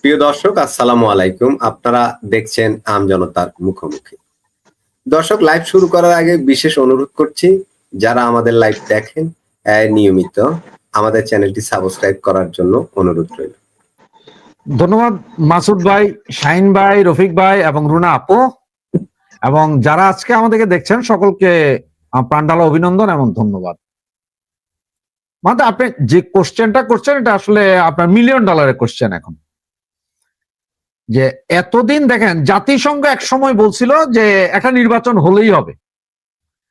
প্রিয় দর্শক আসসালামু আলাইকুম। আপনারা দেখছেন আমজনতার মুখোমুখি। দর্শক লাইভ শুরু করার আগে বিশেষ অনুরোধ করছি যারা আমাদের লাইভ দেখেন নিয়মিত আমাদের চ্যানেলটি সাবস্ক্রাইব করার জন্য অনুরোধ রইল। ধন্যবাদ মাসুদ ভাই শাহিন ভাই রফিক ভাই এবং রুনা আপু। এবং যারা আজকে আমাদেরকে দেখছেন সকলকে আহ, প্রাণঢালা অভিনন্দন এবং ধন্যবাদ। মানে আপনি যে কোশ্চেনটা করছেন এটা আসলে আপনার মিলিয়ন ডলারের কোশ্চেন এখন। যে এতদিন দেখেন, জাতিসংঘ এক সময় বলছিল যে একটা নির্বাচন হলেই হবে।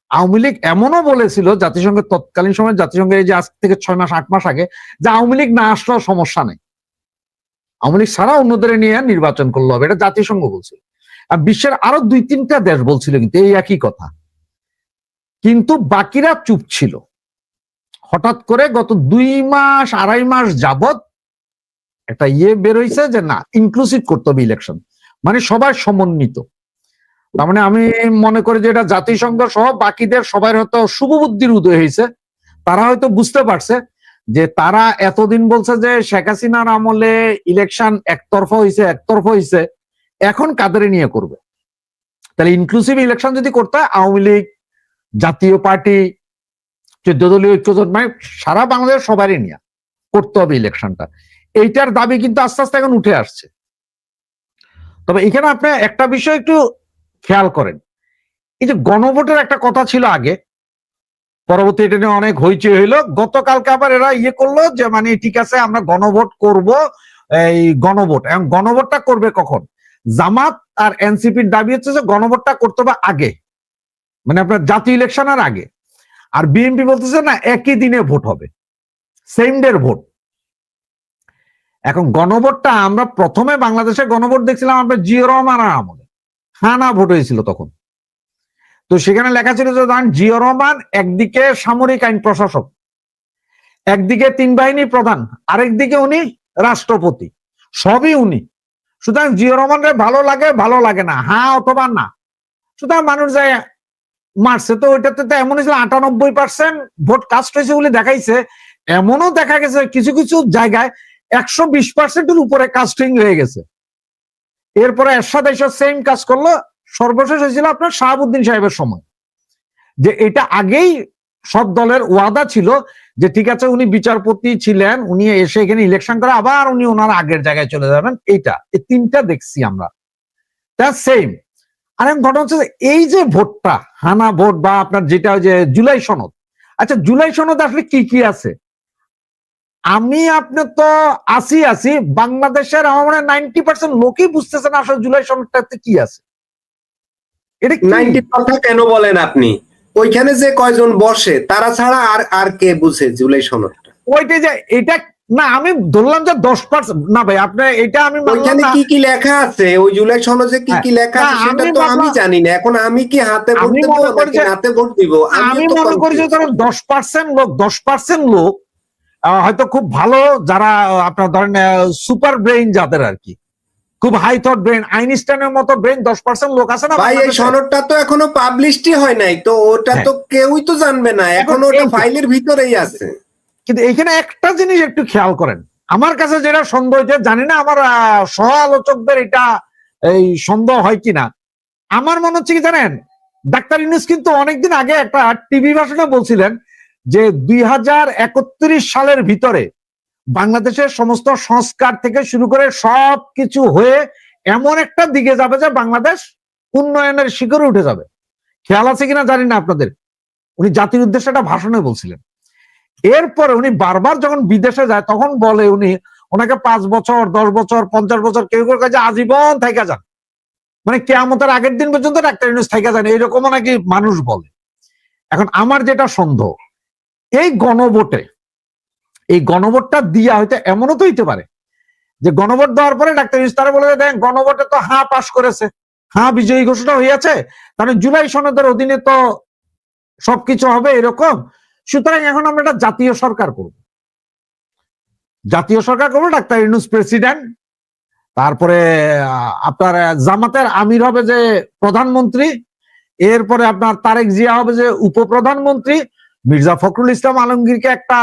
আওয়ামী লীগ এমনও বলেছিল জাতিসংঘের তৎকালীন সময়, জাতিসংঘের যে আজ থেকে ছয় মাস, আট মাস আগে, যে আওয়ামী লীগ না আসলেও সমস্যা নেই। আওয়ামী লীগ ছাড়া অন্যদের নিয়ে নির্বাচন করলে হবে, এটা জাতিসংঘ বলছিল। আর বিশ্বের আরও দুই, তিনটা দেশ বলছিল কিন্তু এই একই কথা। কিন্তু বাকিরা চুপ ছিল। হঠাৎ করে গত দুই মাস, আড়াই মাস যাবত একটা ইয়ে বেরোইছে যে না ইনক্লুসিভ করতে হবে ইলেকশন মানে সবাই সমন্বিত। তার মানে আমি মনে করি যে এটা জাতিসংঘ সহ বাকিদের সবাই হয়তো শুভবুদ্ধির উদয় হয়েছে তারা হয়তো বুঝতে পারছে যে তারা এতদিন বলছে যে শেখ হাসিনার আমলে ইলেকশন একতরফা হয়েছে একতরফা হয়েছে এখন কাদের নিয়ে করবে? তাহলে ইনক্লুসিভ ইলেকশন যদি করতে আওয়ামী লীগ, জাতীয় পার্টি, চোদ্দ দলীয় ঐক্যজোট মানে সারা বাংলাদেশ সবারই নিয়ে করতে হবে ইলেকশনটা এইটার দাবি কিন্তু আস্তে আস্তে এখন উঠে আসছে। তবে এখানে আপনি একটা বিষয় একটু খেয়াল করেন। এই যে গণভোটের একটা কথা ছিল আগে, পরবর্তী এটা নিয়ে অনেক হইচই হইল। গতকালকে আবার এরা ইয়ে করল যে মানে ঠিক আছে, আমরা গণভোট করব, এই গণভোট। এবং গণভোটটা করবে কখন? জামাত আর এনসিপির দাবি হচ্ছে যে গণভোটটা করতে হবে আগে। মানে আপনার জাতীয় ইলেকশনের আগে। আর বিএনপি বলতেছে না, একই দিনে ভোট হবে। সেম ডের ভোট। এখন গণভোটটা আমরা প্রথমে বাংলাদেশে গণভোট দেখছিলাম আমরা জিও রহমানের আমলে। হানা ভোট হয়েছিল তখন। তো সেখানে লেখা ছিল যে ধরেন জিও রহমান, একদিকে সামরিক আইন প্রশাসক, একদিকে তিন বাহিনী প্রধান, আরেকদিকে উনি রাষ্ট্রপতি। সবই উনি। সুতরাং জিও রহমানের ভালো লাগে ভালো লাগে না। হ্যাঁ অথবা না। সুতরাং মানুষ যায়, মারছে। তো ওইটাতে তো এমন হয়েছিল আটানব্বই পার্সেন্ট ভোট কাস্ট হয়েছে বলে দেখাইছে। এমনও দেখা গেছে কিছু কিছু জায়গায় একশো বিশ পার্সেন্টের উপরে কাস্টিং হয়ে গেছে। এরপরে এরশাদ এসব সেম কাজ করল। সর্বশেষ হয়েছিল আপনার শাহাবুদ্দিন সাহেবের সময়। যে এটা আগেই সব দলের ওয়াদা ছিল যে ঠিক আছে, উনি বিচারপতি ছিলেন, উনি এসে এখানে ইলেকশন করে আবার উনি ওনার আগের জায়গায় চলে যাবেন। এইটা, এই তিনটা দেখছি আমরা। তা সেম আর ঘটনা হচ্ছে এই যে ভোটটা, হানা ভোট বা আপনার যেটা যে জুলাই সনদ আচ্ছা জুলাই সনদ আসলে কি কি আছে? আমি আপনার তো আসি আসি বাংলাদেশের আমার নাইনটি পার্সেন্ট লোকই বুঝতেছে না আসলে জুলাই সনদটাতে কি আছে। এটা নাইনটি কথা কেন বলেন আপনি? ওইখানে যে কয়জন বসে তারা ছাড়া আর আর কে বুঝে জুলাই সনদটা? ওইটা যে এটা না আমি ধরলাম যে দশ পার্সেন্ট। না ভাই আপনার এটা আমি ওইখানে কি কি লেখা আছে? ওই জুলাই সনদে কি কি লেখা আছে সেটা তো আমি জানি না। এখন আমি কি হাতে ভোট দেবো নাকি হাতে ভোট দিব? আমি মনে করি যে। ধরেন দশ পার্সেন্ট লোক দশ পার্সেন্ট লোক হয়তো খুব ভালো যারা আপনার ধরেন সুপার ব্রেইন যাদের আর কি। খুব হাই থট ব্রেন আইনস্টাইনের মতো ব্রেন দশ পার্সেন্ট লোক আছে না ভাই এই সনদটা তো এখনও পাবলিশই হয় নাই তো ওটা তো কেউই তো জানবে না এখন ওটা ফাইলের ভিতরেই আছে। কিন্তু এখানে একটা জিনিস একটু খেয়াল করেন। আমার কাছে যেটা সন্দেহ হয়েছে জানি না আমার সহ আলোচকদের এটা এই সন্দেহ হয় কিনা। আমার মনে হচ্ছে কি জানেন ডাক্তার ইউনুস কিন্তু অনেকদিন আগে একটা টিভি ভাষণে বলছিলেন যে দুই হাজার একত্রিশ সালের ভিতরে বাংলাদেশের সমস্ত সংস্কার থেকে শুরু করে সব কিছু হয়ে এমন একটা দিকে যাবে যে বাংলাদেশ উন্নয়নের শিখরে উঠে যাবে। খেয়াল আছে কিনা জানি না আপনাদের। উনি জাতির উদ্দেশ্যে একটা ভাষণে বলছিলেন। এরপরে উনি বারবার যখন বিদেশে যায়, তখন বলে উনি, ওনাকে পাঁচ বছর, দশ বছর, পঞ্চাশ বছর কেউ কেউ কাছে আজীবন থাইকা যান। মানে কেয়ামতের আগের দিন পর্যন্ত ডাক্তার ইউনুস থাইকা যান এইরকমও নাকি মানুষ বলে। এখন আমার যেটা সন্দেহ এই গণভোটে, এই গণভোটটা দিয়া হয়তো এমনও তো হইতে পারে যে গণভোট দেওয়ার পরে ডাক্তার ইউনুস তারা বলে দেন গণভোটে তো হা পাশ করেছে। হা, বিজয়ী ঘোষণা হইয়াছে। তাহলে জুলাই সনদের অধীনে তো সবকিছু হবে এরকম। সুতরাং এখন আমরা একটা জাতীয় সরকার করব। জাতীয় সরকার করব, ডাক্তার ইউনুস প্রেসিডেন্ট। তারপরে আপনার জামাতের আমির হবে যে প্রধানমন্ত্রী। এরপরে আপনার তারেক জিয়া হবে যে উপপ্রধানমন্ত্রী। মির্জা ফখরুল ইসলাম আলমগীরকে একটা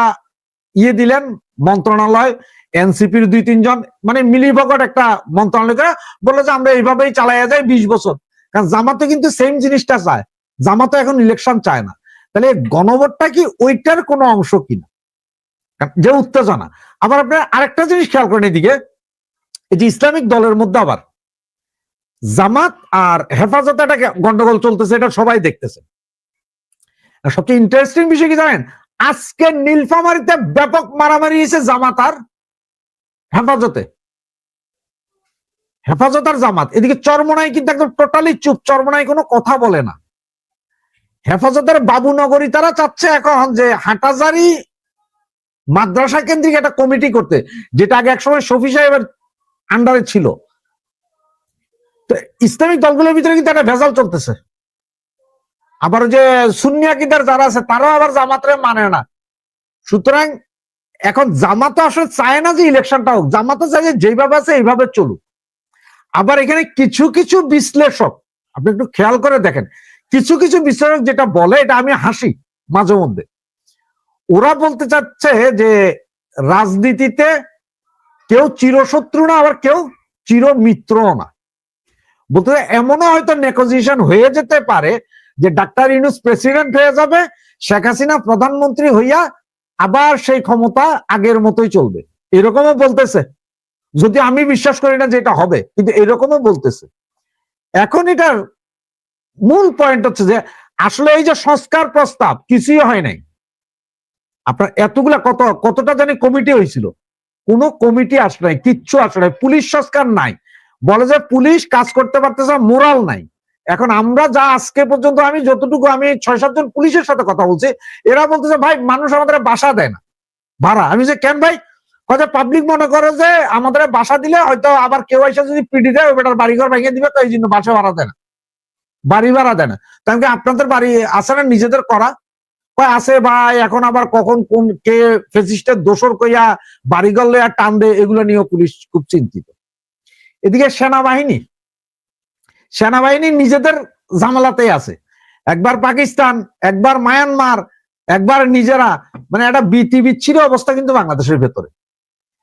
ইয়ে দিলেন মন্ত্রণালয়, এনসিপির দুই, তিনজন মানে মিলিভগট একটা মন্ত্রণালয় করে বলল যে আমরা এইভাবেই চালাইয়া যাই বিশ বছর। কারণ জামাতো কিন্তু সেম জিনিসটা চায়। জামাতে এখন ইলেকশন চায় না। তাহলে গণভোটটা কি ওইটার কোনো অংশ কিনা যে উত্তেজনা। আবার আপনার আরেকটা জিনিস খেয়াল করেন এদিকে। এই যে ইসলামিক দলের মধ্যে আবার জামাত আর হেফাজতে একটা গন্ডগোল চলতেছে, এটা সবাই দেখতেছে। আর সবচেয়ে ইন্টারেস্টিং বিষয় কি জানেন? আজকে নীলফামারিতে ব্যাপক মারামারি হয়েছে জামাত আর হেফাজতে। হেফাজত আর জামাত। এদিকে চরমনাই কিন্তু একদম টোটালি চুপ। চরমনাই কোনো কথা বলে না। হেফাজতের বাবুনগরী তারা চাচ্ছে এখন যে হাটাজারি মাদ্রাসা কেন্দ্রিক একটা কমিটি করতে, যেটা আগে একসময় শফি সাহেবের আন্ডারে ছিল। তো ইসলামিক দলগুলোর ভিতরে কিন্তু একটা ভেজাল চলতেছে। আবার যে সুন্নিয়া কিদার যারা আছে, তারাও আবার জামাতরে মানে না। সুতরাং এখন জামাত আসলে চায় না যে ইলেকশনটা হোক। জামাত চায় যে যেভাবে আছে এইভাবে চলুক। আবার এখানে কিছু কিছু বিশ্লেষক, আপনি একটু খেয়াল করে দেখেন, কিছু কিছু বিশ্লেষক যেটা বলে, এটা আমি হাসি মাঝে মধ্যে। ওরা বলতে চাচ্ছে যে রাজনীতিতে কেউ চিরশত্রু না, আবার কেউ চিরমিত্রও না। বলতে এমনও হয়তো নেকোজিশন হয়ে যেতে পারে যে ডাক্তার ইউনুস প্রেসিডেন্ট হয়ে যাবে, শেখ হাসিনা প্রধানমন্ত্রী হইয়া আবার সেই ক্ষমতা আগের মতোই চলবে। এরকমও বলতেছে। যদি আমি বিশ্বাস করি না যে এটা হবে, কিন্তু এরকমও বলতেছে। এখন এটার মূল পয়েন্ট হচ্ছে যে, আসলে এই যে সংস্কার প্রস্তাব কিছুই হয় নাই। আপনার এতগুলা কত, কতটা জানি কমিটি হয়েছিল। কোন কমিটি আসে নাই, কিচ্ছু আসে নাই, পুলিশ সংস্কার নাই। বলে যে পুলিশ কাজ করতে পারতেছে মোরাল নাই। এখন আমরা যা আজকে পর্যন্ত আমি যতটুকু আমি ছয় সাতজন পুলিশের সাথে কথা বলছি, এরা বলতেছে, ভাই, মানুষ আমাদের বাসা দেয় না। ভাড়া। আমি যে, কেন ভাই? কথা পাবলিক মনে করে যে, আমাদের বাসা দিলে হয়তো আবার কেউ এসে যদি পিডি দেয়, ওই বেটার বাড়িঘর ভেঙে দিবে, তো এই জন্য বাসা ভাড়া দেয় না। বাড়ি ভাড়া দেয় না। কি, আপনাদের বাড়ি আছে না নিজেদের করা? কয়, আছে ভাই, এখন আবার কখন কোন কে ফেসিস্টের দোষর কইয়া বাড়িঘর লইয়া টান দে এগুলো নিয়েও পুলিশ খুব চিন্তিত। এদিকে সেনাবাহিনী সেনাবাহিনী নিজেদের ঝামেলাতেই আছে। একবার পাকিস্তান, একবার মায়ানমার, একবার নিজেরা। মানে একটা বিতি বিচ্ছিন্ন অবস্থা কিন্তু বাংলাদেশের ভেতরে।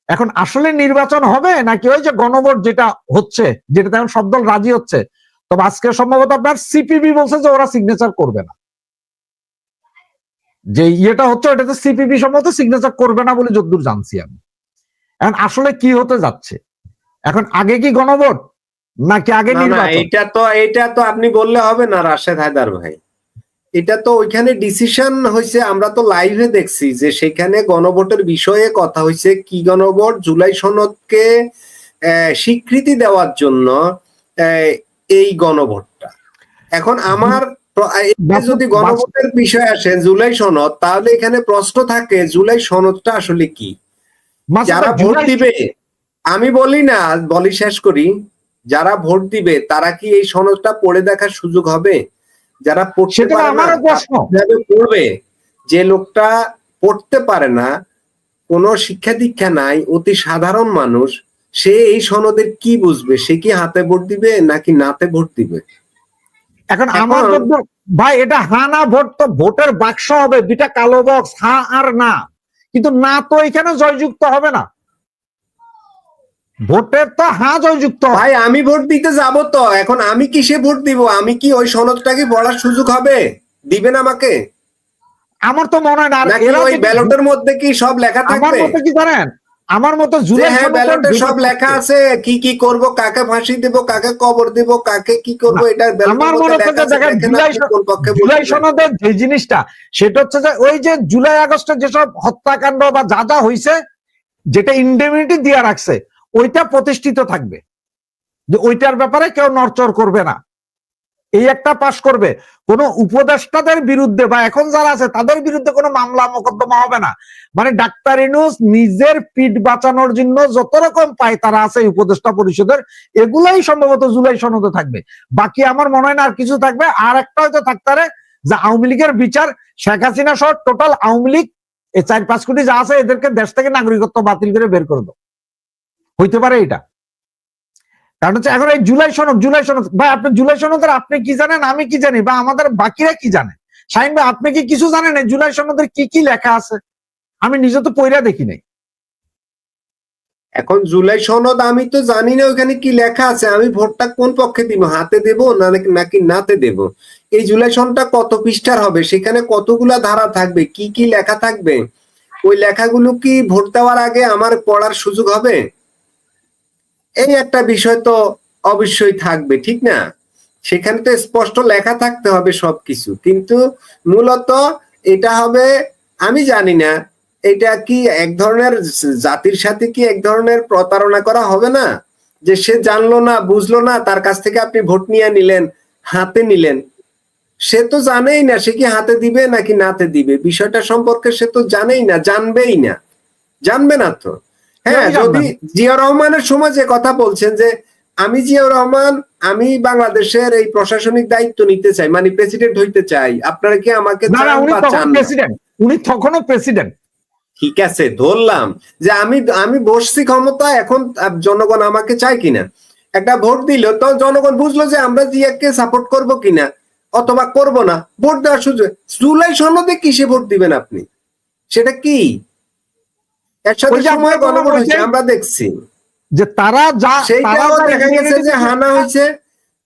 এখন আসলে নির্বাচন হবে নাকি ওই যে গণভোট যেটা হচ্ছে, যেটা এখন সব দল রাজি হচ্ছে, তবে আজকে সম্ভবত আপনার সিপিবি বলছে যে ওরা সিগনেচার করবে না। যে ইয়েটা হচ্ছে ওটাতে সিপিবি সম্ভবত সিগনেচার করবে না বলে যদ্দূর জানছি আমি। এখন আসলে কি হতে যাচ্ছে? এখন আগে কি গণভোট? নাকি আগে নির্বাচন? এটা তো এটা তো আপনি বললে হবে না রাশেদ হায়দার ভাই। এটা তো ওইখানে ডিসিশন হয়েছে আমরা তো লাইভে দেখছি যে সেখানে গণভোটের বিষয়ে কথা হয়েছে কি গণভোট জুলাই সনদকে স্বীকৃতি দেওয়ার জন্য এই গণভোটটা। এখন আমার যদি গণভোটের বিষয় আসে জুলাই সনদ তাহলে এখানে প্রশ্ন থাকে জুলাই সনদটা আসলে কি? যারা ভোট দিবে আমি বলি না বলি শেষ করি। যারা ভোট দিবে তারা কি এই সনদটা পড়ে দেখার সুযোগ হবে? যারা পড়তে পড়বে? যে লোকটা পড়তে পারে না কোনো শিক্ষা দীক্ষা নাই অতি সাধারণ মানুষ সে এই সনদের কি বুঝবে? সে কি হাতে ভোট দিবে নাকি নাতে ভোট দিবে? এখন আমার ভাই এটা হা না ভোট তো ভোটের বাক্স হবে দুইটা কালো বক্স হা আর না। কিন্তু না তো এখানে জয়যুক্ত হবে না। ভোটের তো হা জয়যুক্ত হবে। ভাই আমি ভোট দিতে যাব তো। এখন আমি কিসে ভোট দিব? আমি কি ওই সনদটা কি পড়ার সুযোগ হবে? দিবেন আমাকে? আমার তো মনে হয় না ওই ব্যালটের মধ্যে কি সব লেখা আমার থাকবে? মতে কি জানেন? আমার মতো জুলাই হ্যাঁ ব্যালটে সব লেখা আছে কি কি করব কাকে ফাঁসি দেব কাকে কবর দেব কাকে কি করব এটা আমার মনে হচ্ছে দেখেন, জুলাই জুলাই সনদের যে জিনিসটা সেটা হচ্ছে যে ওই যে জুলাই আগস্টে যেসব হত্যাকাণ্ড বা যা যা হয়েছে যেটা ইন্ডেমিনিটি দিয়ে রাখছে ওইটা প্রতিষ্ঠিত থাকবে। যে ওইটার ব্যাপারে কেউ নড়চড় করবে না। এই একটা পাশ করবে। কোন উপদেষ্টাদের বিরুদ্ধে বা এখন যারা আছে, তাদের বিরুদ্ধে কোনো মামলা মোকদ্দমা হবে না। মানে ডাক্তার ইনুস নিজের পিঠ বাঁচানোর জন্য যত রকম পায় তারা আছে উপদেষ্টা পরিষদের, এগুলাই সম্ভবত জুলাই সনদে থাকবে। বাকি আমার মনে হয় না আর কিছু থাকবে। আর একটা হয়তো থাকতে পারে যে আওয়ামী লীগের বিচার, শেখ হাসিনা সহ টোটাল আওয়ামী লীগ, এই চার পাঁচ কোটি যা আছে এদেরকে দেশ থেকে নাগরিকত্ব বাতিল করে বের করে দাও। হইতে পারে এটা। কারণ হচ্ছে এখন এই জুলাই সনদ জুলাই সনদ, ভাই আপনি জুলাই সনদের আপনি কি জানেন, আমি কি জানি, বা আমাদের বাকিরা কি জানে? শাহিন ভাই, আপনি কি কিছু জানেন এই জুলাই সনদের কি কি লেখা আছে? আমি নিজে তো পইরা দেখি নাই। এখন জুলাই সনদ আমি তো জানি না ওখানে কি লেখা আছে, আমি ভোটটা কোন পক্ষে দিব, হাতে দেব না নাকি নাতে দেব? এই জুলাই সনদটা কত পৃষ্ঠার হবে, সেখানে কতগুলা ধারা থাকবে, কি কি লেখা থাকবে? ওই লেখাগুলো কি ভোট দেওয়ার আগে আমার পড়ার সুযোগ হবে? এই একটা বিষয় তো অবশ্যই থাকবে, ঠিক না? সেখানে তো স্পষ্ট লেখা থাকতে হবে সবকিছু। কিন্তু মূলত এটা হবে, আমি জানি না, এটা কি এক ধরনের জাতির সাথে কি এক ধরনের প্রতারণা করা হবে না? যে সে জানলো না, বুঝলো না, তার কাছ থেকে আপনি ভোট নিয়ে নিলেন, হাতে নিলেন। সে তো জানেই না, সে কি হাতে দিবে নাকি নাতে দিবে? বিষয়টা সম্পর্কে সে তো জানেই না, জানবেই না। জানবে না তো। হ্যাঁ যদি জিয়া রহমানের সময় যে কথা বলছেন যে আমি জিয়া রহমান আমি বাংলাদেশের এই প্রশাসনিক দায়িত্ব নিতে চাই মানে প্রেসিডেন্ট হইতে চাই। আপনারা কি আমাকে উনি? প্রেসিডেন্ট তখনও প্রেসিডেন্ট ঠিক আছে ধরলাম যে আমি আমি বসছি ক্ষমতা এখন জনগণ আমাকে চায় কিনা? একটা ভোট দিল তো জনগণ বুঝলো যে আমরা জিয়াকে সাপোর্ট করব কিনা অথবা করব না। ভোট দেওয়ার সুযোগ জুলাই সনদে কিসে ভোট দিবেন আপনি? সেটা কি? আমরা দেখছি। যে তারা যা সেইটাও দেখা গেছে যে হানা হয়েছে।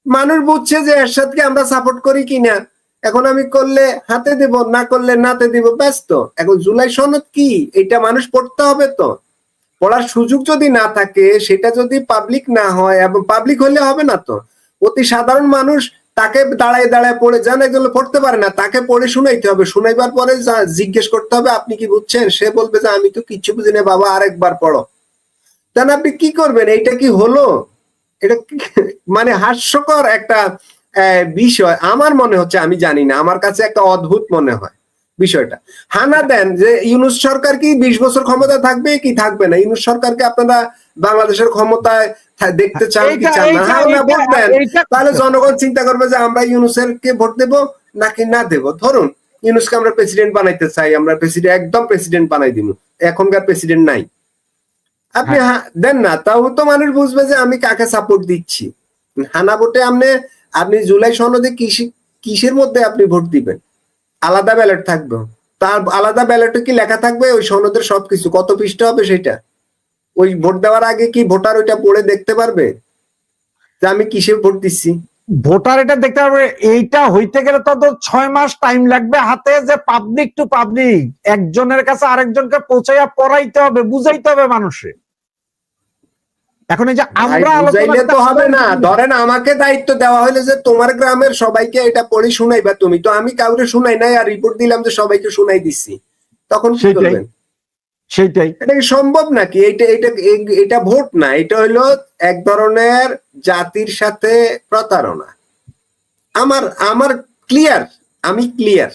মানুষ বুঝছে যে এরশাদকে আমরা সাপোর্ট করি কিনা। এখন আমি করলে হাতে দেব না করলে নাতে দিব ব্যস্ত। এখন জুলাই সনদ কি? এটা মানুষ পড়তে হবে তো। পড়ার সুযোগ যদি না থাকে সেটা যদি পাবলিক না হয় এবং পাবলিক হলে হবে না তো। অতি সাধারণ মানুষ তাকে দাঁড়ায় দাঁড়ায় পড়ে যান, একজন পড়তে পারে না। তাকে পড়ে শুনাইতে হবে। শুনাইবার পরে জিজ্ঞেস করতে হবে, আপনি কি বুঝছেন? সে বলবে যে, আমি তো কিচ্ছু বুঝি না, বাবা, আরেকবার পড়ো। তাহলে আপনি কি করবেন? এইটা কি হলো? এটা মানে হাস্যকর একটা বিষয়। আমার মনে হচ্ছে, আমি জানি না, আমার কাছে একটা অদ্ভুত মনে হয় বিষয়টা। হানা দেন যে, ইউনুস সরকার কি বিশ বছর ক্ষমতা থাকবে কি থাকবে না? ইউনুস সরকারকে আপনারা বাংলাদেশের ক্ষমতায় দেখতে চান কি চান না? হ্যাঁ না ভোট দেন তাহলে জনগণ চিন্তা করবে যে আমরা ইউনুসের কে ভোট দেব নাকি না দেব? ধরুন ইউনুসকে আমরা প্রেসিডেন্ট বানাইতে চাই আমরা প্রেসিডেন্ট একদম প্রেসিডেন্ট বানাই দিব এখনকার প্রেসিডেন্ট নাই। আপনি হা- দেন না তাও তো মানুষ বুঝবে যে আমি কাকে সাপোর্ট দিচ্ছি। হানা ভোটে আপনি আপনি জুলাই সনদে কিসে কিসের মধ্যে আপনি ভোট দিবেন? আলাদা ব্যালট থাকবে। তার আলাদা ব্যালটে কি লেখা থাকবে? ওই সনদের সবকিছু। কত পৃষ্ঠা হবে সেটা? ওই ভোট দেওয়ার আগে কি ভোটার ওইটা পড়ে দেখতে পারবে? যে আমি কিসে ভোট দিচ্ছি? ভোটার এটা দেখতে হবে এইটা হইতে গেলে তো ছয় মাস টাইম লাগবে হাতে যে পাবলিক টু পাবলিক একজনের কাছে আরেকজনকে পৌঁছাইয়া পড়াইতে হবে বুঝাইতে হবে মানুষে। এখন এই যে আমরা বুঝাইলে তো হবে না। ধরেন আমাকে দায়িত্ব দেওয়া হলো যে তোমার গ্রামের সবাইকে এটা পড়ে শুনাইবা তুমি। তো আমি কাউকে শুনাই নাই আর রিপোর্ট দিলাম যে সবাইকে শুনাই দিচ্ছি। তখন কি। করবেন? সেইটাই। এটা কি সম্ভব নাকি? এটা এটা এটা ভোট না, এটা হলো এক ধরনের জাতির সাথে প্রতারণা। আমার আমার ক্লিয়ার আমি ক্লিয়ার